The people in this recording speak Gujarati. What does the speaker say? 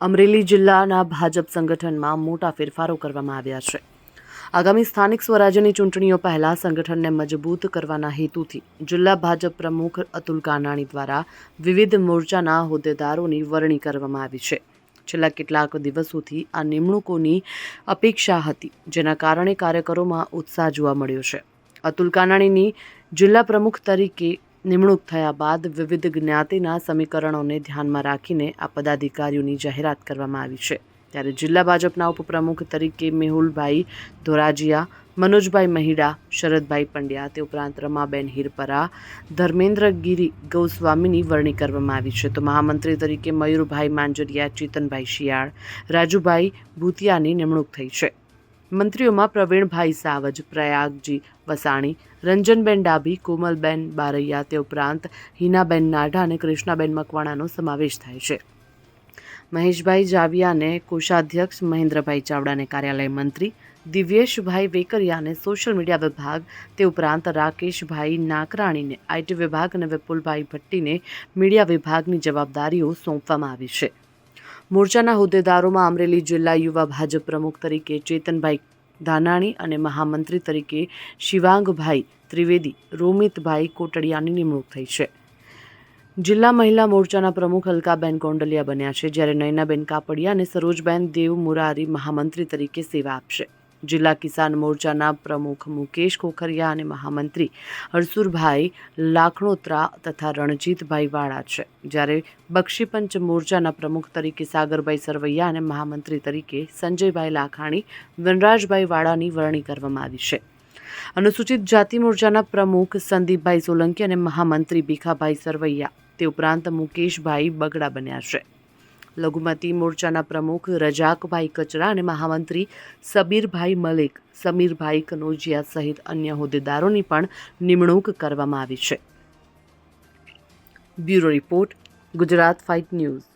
અમરેલી જિલ્લાના ભાજપ સંગઠનમાં મોટા ફેરફારો કરવામાં આવ્યા છે. આગામી સ્થાનિક સ્વરાજ્યની ચૂંટણીઓ પહેલાં સંગઠનને મજબૂત કરવાના હેતુથી જિલ્લા ભાજપ પ્રમુખ અતુલ કાનાણી દ્વારા વિવિધ મોરચાના હોદ્દેદારોની વરણી કરવામાં આવી છે. છેલ્લા કેટલાક દિવસોથી આ નિમણૂકોની અપેક્ષા હતી, જેના કારણે કાર્યકરોમાં ઉત્સાહ જોવા મળ્યો છે. અતુલ કાનાણીની જિલ્લા પ્રમુખ તરીકે નિમણૂક થયા બાદ વિવિધ જ્ઞાતિના સમીકરણોને ધ્યાનમાં રાખીને આ પદાધિકારીઓની જાહેરાત કરવામાં આવી છે. ત્યારે જિલ્લા ભાજપના ઉપપ્રમુખ તરીકે મેહુલભાઈ ધોરાજીયા, મનોજભાઈ મહિડા, શરદભાઈ પંડ્યા તે ઉપરાંત રમાબેન હિરપરા, ધર્મેન્દ્ર ગીરી ગૌસ્વામીની વરણી કરવામાં આવી છે. તો મહામંત્રી તરીકે મયુરભાઈ માંજરિયા, ચેતનભાઈ શિયાળ, રાજુભાઈ ભૂતિયાની નિમણૂક થઈ છે. મંત્રીઓમાં પ્રવીણભાઈ સાવજ, પ્રયાગજી વસાણી, રંજનબેન ડાભી, કોમલબેન બારૈયા તે ઉપરાંત હિનાબેન નાઢા અને કૃષ્ણાબેન મકવાણાનો સમાવેશ થાય છે. મહેશભાઈ જાવિયાને કોષાધ્યક્ષ મહેન્દ્રભાઈ ચાવડાને કાર્યાલય મંત્રી, દિવ્યેશભાઈ વેકરિયાને સોશિયલ મીડિયા વિભાગ, તે ઉપરાંત રાકેશભાઈ નાકરાણીને આઈટી વિભાગ અને વિપુલભાઈ ભટ્ટીને મીડિયા વિભાગની જવાબદારીઓ સોંપવામાં આવી છે. મોરચાના હોદ્દેદારોમાં અમરેલી જિલ્લા યુવા ભાજપ પ્રમુખ તરીકે ચેતનભાઈ ધાનાણી અને મહામંત્રી તરીકે શિવાંગભાઈ ત્રિવેદી, રોમિતભાઈ કોટડિયાની નિમણૂક થઈ છે. જિલ્લા મહિલા મોરચાના પ્રમુખ અલકાબેન ગોંડલિયા બન્યા છે, જ્યારે નયનાબેન કાપડિયા અને સરોજબેન દેવ મુરારી મહામંત્રી તરીકે સેવા આપશે. જિલ્લા કિસાન મોરચાના પ્રમુખ મુકેશ ખોખરિયા અને મહામંત્રી હરસુરભાઈ લાખણોત્રા તથા રણજીતભાઈ વાળા છે. જ્યારે બક્ષીપંચ મોરચાના પ્રમુખ તરીકે સાગરભાઈ સરવૈયા અને મહામંત્રી તરીકે સંજયભાઈ લાખાણી, વનરાજભાઈ વાળાની વરણી કરવામાં આવી છે. અનુસૂચિત જાતિ મોરચાના પ્રમુખ સંદીપભાઈ સોલંકી અને મહામંત્રી ભીખાભાઈ સરવૈયા. તે ઉપરાંત મુકેશભાઈ બગડા બન્યા છે. લઘુમતી મોરચાના પ્રમુખ રજાકભાઈ કચરા અને મહામંત્રી સબીરભાઈ મલિક, સમીરભાઈ કનોજિયા સહિત અન્ય હોદ્દેદારોની પણ નિમણૂક કરવામાં આવી છે. Bureau report, Gujarat fight news.